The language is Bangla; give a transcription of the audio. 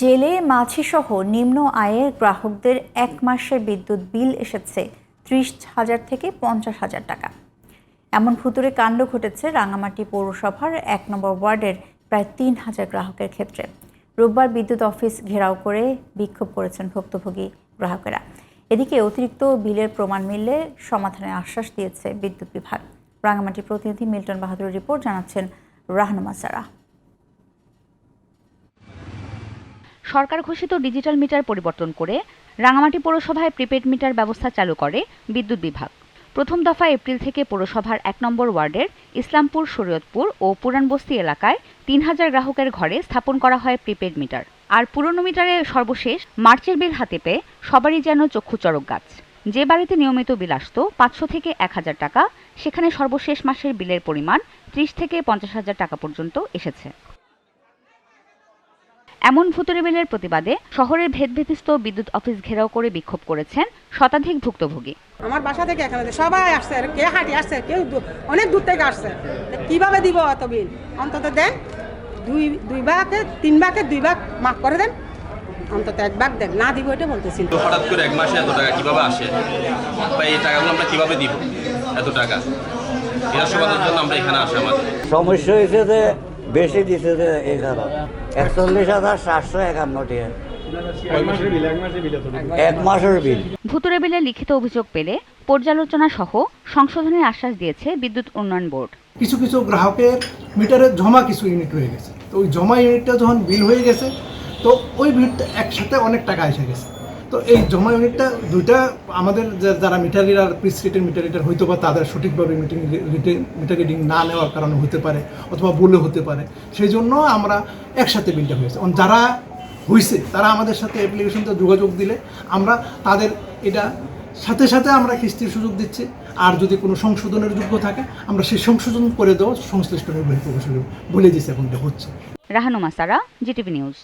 জেলে মাছিসহ নিম্ন আয়ের গ্রাহকদের এক মাসের বিদ্যুৎ বিল এসেছে ত্রিশ হাজার থেকে পঞ্চাশ হাজার টাকা। এমন ভুতুরে কাণ্ড ঘটেছে রাঙামাটি পৌরসভার এক নম্বর ওয়ার্ডের প্রায় তিন হাজার গ্রাহকের ক্ষেত্রে। রোববার বিদ্যুৎ অফিস ঘেরাও করে বিক্ষোভ করেছেন ভুক্তভোগী গ্রাহকেরা। এদিকে অতিরিক্ত বিলের প্রমাণ মিললে সমাধানের আশ্বাস দিয়েছে বিদ্যুৎ বিভাগ। রাঙামাটি প্রতিনিধি মিল্টন বাহাদুর রিপোর্ট জানাচ্ছেন রাহনুমা সারা। সরকার ঘোষিত ডিজিটাল মিটার পরিবর্তন করে রাঙামাটি পৌরসভায় প্রিপেড মিটার ব্যবস্থা চালু করে বিদ্যুৎ বিভাগ। প্রথম দফা এপ্রিল থেকে পৌরসভার এক নম্বর ওয়ার্ডের ইসলামপুর, শরীয়তপুর ও পুরানবস্তি এলাকায় তিন হাজার গ্রাহকের ঘরে স্থাপন করা হয় প্রিপেড মিটার। আর পুরনো মিটারে সর্বশেষ মার্চের বিল হাতে পেয়ে সবারই যেন চক্ষু চড়ক গাছ। যে বাড়িতে নিয়মিত বিল আসতো পাঁচশো থেকে এক হাজার টাকা, সেখানে সর্বশেষ মাসের বিলের পরিমাণ ত্রিশ থেকে পঞ্চাশ হাজার টাকা পর্যন্ত এসেছে। এমন ভুতুরে বিলের প্রতিবাদে শহরের ভেদভেদিস্ত বিদ্যুৎ অফিস ঘেরাও করে বিক্ষোভ করেছেন শতাধিক ভুক্তভোগী। আমার বাসা থেকে এখানে সবাই আসছে আর কে হাঁটি আসছে কেউ অনেক দূর থেকে আসছে। কীভাবে দিব এত বিল? অন্তত দেন দুই দুই ভাগে তিন ভাগে দুই ভাগ মাফ করে দেন। অন্তত এক ভাগ দেন। না দিব এটা বলতেছি হঠাৎ করে এক মাসে এত টাকা কীভাবে আসে? বা এই টাকাগুলো আমরা কীভাবে দিব? এত টাকা। এর সমাধানের জন্য আমরা এখানে আসি আমাদের সমস্যা হয়েছে যে বেশি দিছে যে এগারো একচল্লিশ হাজার সাতশো একান্ন এক মাসের বিল। ভুতুরে বিলে লিখিত অভিযোগ পেলে পর্যালোচনা সহ সংশোধনের আশ্বাস দিয়েছে বিদ্যুৎ উন্নয়ন বোর্ড। কিছু কিছু গ্রাহকের মিটারে জমা কিছু ইউনিট হয়ে গেছে। তো ওই জমা ইউনিটটা যখন বিল হয়ে গেছে তো ওই বিলটা একসাথে অনেক টাকা এসে গেছে। তো এই জমা ইউনিটটা দুইটা আমাদের যারা মিটার রিডার পিস রিটের মিটার রিডার হয়তো বা তাদের সঠিকভাবে মিটিং মিটার রিডিং না নেওয়ার কারণে হতে পারে অথবা বলে হতে পারে। সেই জন্য আমরা একসাথে বিলটা হয়েছে। যারা হয়েছে তারা আমাদের সাথে অ্যাপ্লিকেশনটা যোগাযোগ দিলে আমরা তাদের এটা সাথে সাথে আমরা কিস্তির সুযোগ দিচ্ছি। আর যদি কোনো সংশোধনের যোগ্য থাকে, আমরা সেই সংশোধন করে দেওয়া সংশ্লিষ্ট বলে দিচ্ছি এখন এটা হচ্ছে। রাহানুমা সারা জিটিভি নিউজ